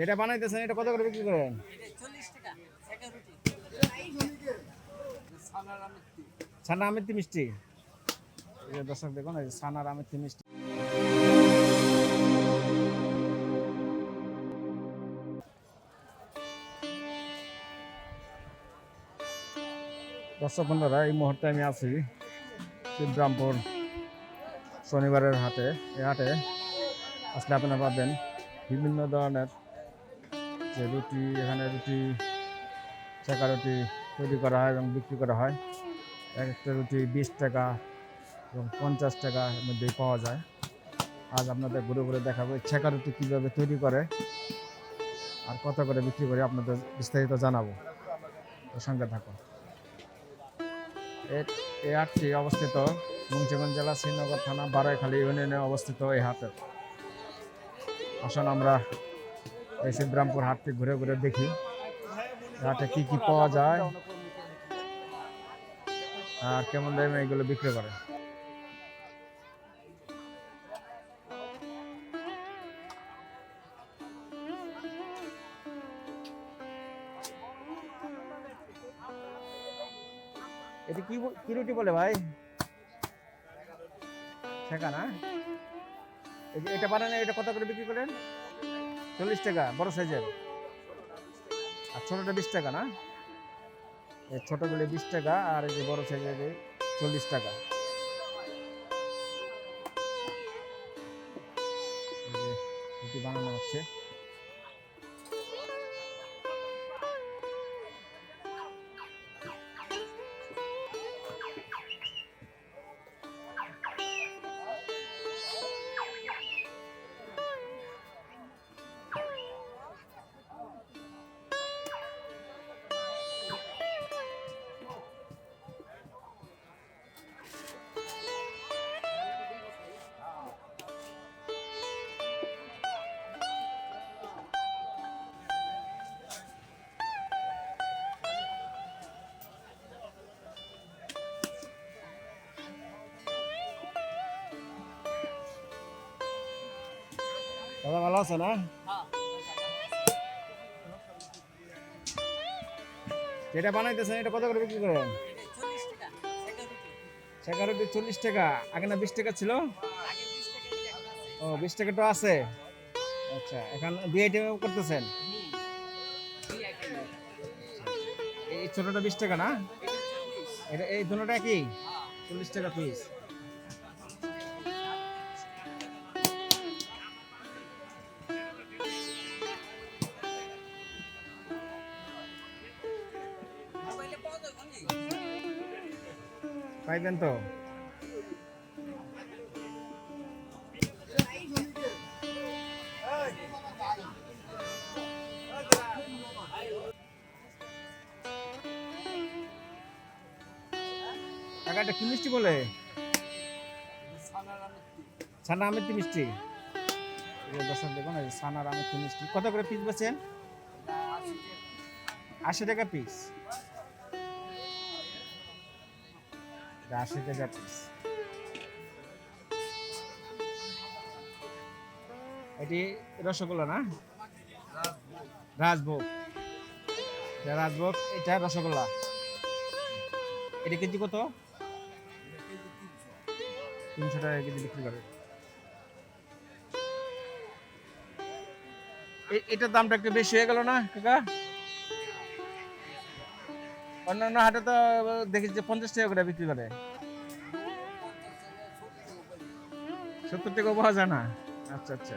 যেটা বানাইতেছেন, এটা কত করে বিক্রি করেন? মিষ্টি। দর্শক দেখুন ছানার আমের মিষ্টি। দর্শক বন্ধুরা, এই মুহূর্তে আমি আছি শিবরামপুর শনিবারের হাটে। এই হাটে আসলে আপনারা পাবেন বিভিন্ন ধরনের যে রুটি, এখানে রুটি, চাকা রুটি তৈরি করা হয় এবং বিক্রি করা হয়। এক একটা রুটি বিশ টাকা এবং পঞ্চাশ টাকার মধ্যে পাওয়া যায়। আজ আপনাদের ঘুরে ঘুরে দেখাবো ছেঁকা রুটি কীভাবে তৈরি করে আর কত করে বিক্রি করে আপনাদের বিস্তারিত জানাব। সঙ্গে থাকুন। এ- এই হাটটি অবস্থিত মুন্সিগঞ্জ জেলা শ্রীনগর থানা বারাইখালী ইউনিয়নে অবস্থিত এই হাটে। আসুন আমরা এই শিবরামপুর হাটটি ঘুরে ঘুরে দেখি হাটে কি কি পাওয়া যায় আর কেমন দামে এগুলো বিক্রি করে। এটা কি কি রুটি বলে ভাই? শেখা না এটা বানানো এটা কত করে বিক্রি করেন চল্লিশ টাকা, বড় সাইজের। আর ছোটটা বিশ টাকা না? এই ছোটগুলো বিশ টাকা, আর এই যে বড় সাইজের চল্লিশ টাকা। বানানো হচ্ছে। দাদা ভালো আছে না হ্যাঁ? যেটা বানাইতেছেন, এটা কত করে বিক্রি করেন? শেখা রুটি চল্লিশ টাকা। আগে না বিশ টাকা ছিল? ও, বিশ টাকা তো আছে। আচ্ছা এখন দুই আইটেম করতেছেন? এই ছোটটা বিশ টাকা না? এটা, এই দুটোটা কি চল্লিশ টাকা পিস পাইবেন তো? কাকা, এটা কি মিষ্টি বলে? ছানা আমের মিষ্টি। দর্শক দেখুন ছানার আমের মিষ্টি। কত করে পিস বেছেন আশি টাকা পিস আশি টাকা পিস এটি রসগোল্লা না? রাজভোগ। রাজভোগ, এটা রসগোল্লা। এটা কেজি কত? তিনশো টাকা কেজি বিক্রি করে। এটার দামটা একটু বেশি হয়ে গেল না, কাকা? অন্যান্য হাটে তো দেখি যে পঞ্চাশ টাকা করে বিক্রি করে। সত্তর টাকা পাওয়া যায় না। আচ্ছা আচ্ছা।